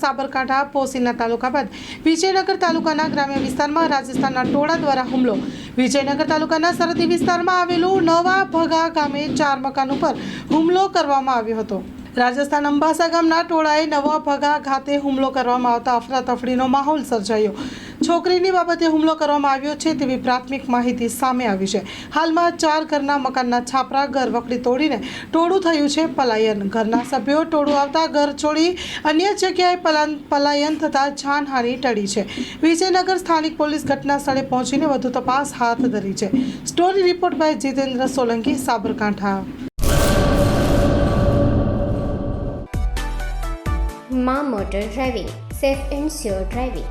સાબરકાંઠા પોસીના તાલુકા બાદ વિજયનગર તાલુકાના ગ્રામ્ય વિસ્તારમાં રાજસ્થાનના ટોળા દ્વારા હુમલો. વિજયનગર તાલુકાના સરહદી વિસ્તારમાં આવેલું નવા ભગા ગામે ચાર મકાન ઉપર હુમલો કરવામાં આવ્યો હતો. રાજસ્થાન અંબાસા ગામના ટોળાએ નવા ભગા ખાતે હુમલો કરવામાં આવતા અફરાતફરીનો માહોલ સર્જાયો. છોકરીની બાબતે હુમલો કરવામાં આવ્યો છે તેવી પ્રાથમિક માહિતી સામે આવી છે. હાલમાં ચાર ઘરના મકાનના છાપરા ઘર વકડી તોડીને ટોળું થયું છે પલાયન. ઘરના સભ્યો ટોળું આવતા ઘર છોડી અન્ય જગ્યાએ પલાયન થતાં જાનહાનિ ટળી છે. વિજયનગર સ્થાનિક પોલીસ ઘટના સ્થળે પહોંચીને વધુ તપાસ હાથ ધરી છે. Story report by Jitendra Solanki, Sabarkantha. મા motor driving, safe and sure driving.